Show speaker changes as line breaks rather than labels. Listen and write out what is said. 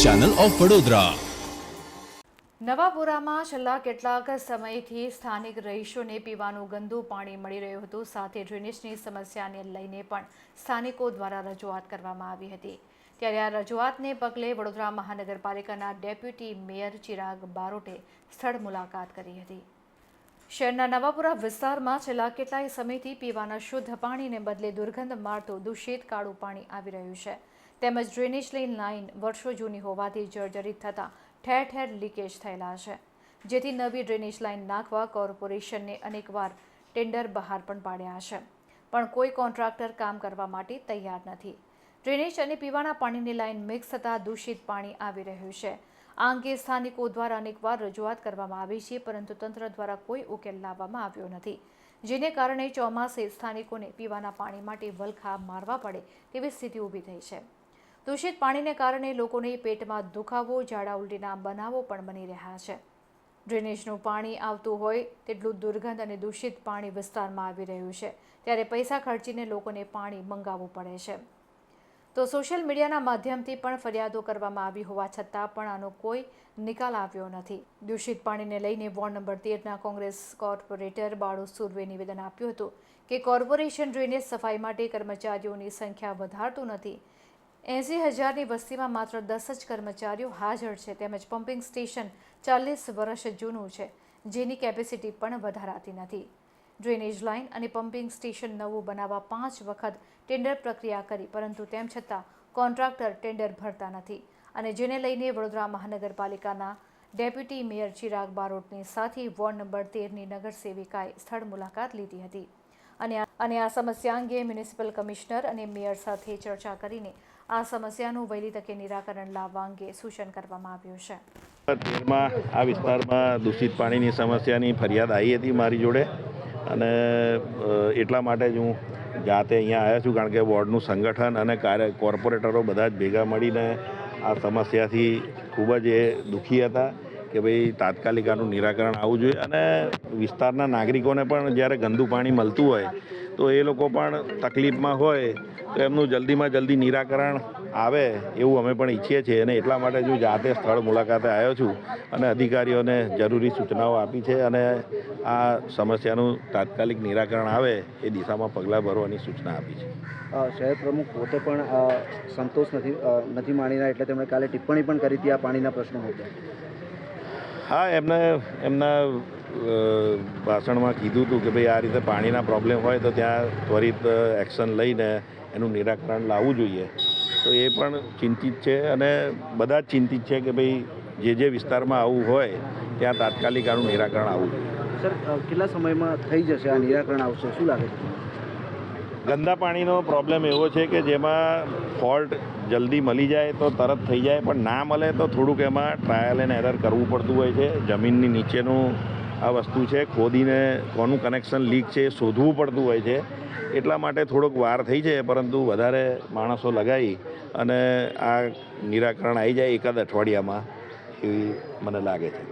Channel of Vadodara
નવાપુરામાં છેલ્લા કેટલાક સમયથી સ્થાનિક રહીશોને પીવાનું ગંદુ પાણી મળી રહ્યું હતું, સાથે ડ્રેનેજની સમસ્યાને લઈને પણ સ્થાનિકો દ્વારા રજૂઆત કરવામાં આવી હતી. ત્યારે આ રજૂઆતને પગલે વડોદરા મહાનગરપાલિકાના ડેપ્યુટી મેયર ચિરાગ બારોટે સ્થળ મુલાકાત કરી હતી. શહેરના નવાપુરા વિસ્તારમાં છેલ્લા કેટલાય સમયથી પીવાના શુદ્ધ પાણીને બદલે દુર્ગંધ મારતું દૂષિત કાળું પાણી આવી રહ્યું છે. તેમજ ડ્રેનેજ લાઇન વર્ષો જૂની હોવાથી જર્જરિત થતાં ઠેર ઠેર લીકેજ થયેલા છે. જેથી નવી ડ્રેનેજ લાઇન નાખવા કોર્પોરેશનને અનેકવાર ટેન્ડર બહાર પણ પાડ્યા છે. પણ કોઈ કોન્ટ્રાક્ટર કામ કરવા માટે તૈયાર નથી. ડ્રેનેજ અને પીવાના પાણીની લાઇન મિક્સ થતાં દૂષિત પાણી આવી રહ્યું છે. આ અંગે સ્થાનિકો દ્વારા અનેકવાર રજૂઆત કરવામાં આવી છે, પરંતુ તંત્ર દ્વારા કોઈ ઉકેલ લાવવામાં આવ્યો નથી. જેને કારણે ચોમાસે સ્થાનિકોને પીવાના પાણી માટે વલખા મારવા પડે તેવી સ્થિતિ ઊભી થઈ છે. દૂષિત પાણીને કારણે લોકોને પેટમાં દુખાવો, ઝાડા ઉલટીના બનાવો પણ બની રહ્યા છે. ડ્રેનેજનું પાણી આવતું હોય તેટલું દુર્ગંધ અને દૂષિત પાણી વિસ્તારમાં આવી રહ્યું છે, ત્યારે પૈસા ખર્ચીને લોકોને પાણી મંગાવવું પડે છે. તો સોશિયલ મીડિયાના માધ્યમથી પણ ફરિયાદો કરવામાં આવી હોવા છતાં પણ આનો કોઈ નિકાલ આવ્યો નથી. દૂષિત પાણીને લઈને વોર્ડ નંબર તેરના કોંગ્રેસ કોર્પોરેટર બાળુ સુરવે નિવેદન આપ્યું હતું કે કોર્પોરેશન ડ્રેનેજ સફાઈ માટે કર્મચારીઓની સંખ્યા વધારતું નથી. એંસી હજારની વસ્તીમાં માત્ર દસ જ કર્મચારીઓ હાજર છે, તેમજ પમ્પિંગ સ્ટેશન ચાલીસ વર્ષ જૂનું છે, જેની કેપેસિટી પણ વધારાતી નથી. ડ્રેનેજ લાઇન અને પમ્પિંગ સ્ટેશન નવું બનાવવા પાંચ વખત ટેન્ડર પ્રક્રિયા કરી, પરંતુ તેમ છતાં કોન્ટ્રાક્ટર ટેન્ડર ભરતા નથી. અને જેને લઈને વડોદરા મહાનગરપાલિકાના ડેપ્યુટી મેયર ચિરાગ બારોટની સાથે વોર્ડ નંબર તેરની નગર સેવિકાએ સ્થળ મુલાકાત લીધી હતી. અને અને આ સમસ્યા અંગે મ્યુનિસિપલ કમિશનર અને મેયર સાથે ચર્ચા કરીને આ સમસ્યાનું વહેલી તકે નિરાકરણ લાવવા અંગે સૂચન કરવામાં આવ્યું છે.
તેરમાં આ વિસ્તારમાં દૂષિત પાણીની સમસ્યાની ફરિયાદ આવી હતી મારી જોડે. અને એટલા માટે જ હું જાતે અહીંયા આવ્યા છું, કારણ કે વોર્ડનું સંગઠન અને કાર્ય, કોર્પોરેટરો બધા જ ભેગા મળીને આ સમસ્યાથી ખૂબ જ એ દુઃખી હતા કે ભાઈ તાત્કાલિક આનું નિરાકરણ આવવું જોઈએ. અને વિસ્તારના નાગરિકોને પણ જ્યારે ગંદુ પાણી મળતું હોય તો એ લોકો પણ તકલીફમાં હોય તો એમનું જલ્દીમાં જલ્દી નિરાકરણ આવે એવું અમે પણ ઈચ્છીએ છીએ. અને એટલા માટે જ હું જાતે સ્થળ મુલાકાતે આવ્યો છું અને અધિકારીઓને જરૂરી સૂચનાઓ આપી છે અને આ સમસ્યાનું તાત્કાલિક નિરાકરણ આવે એ દિશામાં પગલાં ભરવાની સૂચના આપી છે.
શહેર પ્રમુખ પોતે પણ સંતોષ નથી નથી માણીના એટલે તેમણે કાલે ટિપ્પણી પણ કરી હતી આ પાણીના પ્રશ્નો મુદ્દે.
હા એમને એમના ભાષણમાં કીધું હતું કે ભાઈ આ રીતે પાણીના પ્રોબ્લેમ હોય તો ત્યાં ત્વરિત એક્શન લઈને એનું નિરાકરણ લાવવું જોઈએ. તો એ પણ ચિંતિત છે અને બધા જ ચિંતિત છે કે ભાઈ જે જે વિસ્તારમાં આવું હોય ત્યાં તાત્કાલિક આનું નિરાકરણ આવવું જોઈએ.
સર કેટલા સમયમાં થઈ જશે આ નિરાકરણ આવશે? શું લાગે છે?
ગંદા પાણીનો પ્રોબ્લેમ એવો છે કે જેમાં ફોલ્ટ જલ્દી મળી જાય તો તરત થઈ જાય પણ ના મળે તો થોડુંક એમાં ટ્રાયલ એન્ડ એરર કરવું પડતું હોય છે. જમીનની નીચેનું આ વસ્તુ છે, ખોદીને કોનું કનેક્શન લીક છે શોધવું પડતું હોય છે. એટલા માટે થોડોક વાર થઈ છે, પરંતુ વધારે માણસો લગાવી અને આ નિરાકરણ આવી જાય એકાદ અઠવાડિયામાં એવી મને લાગે છે.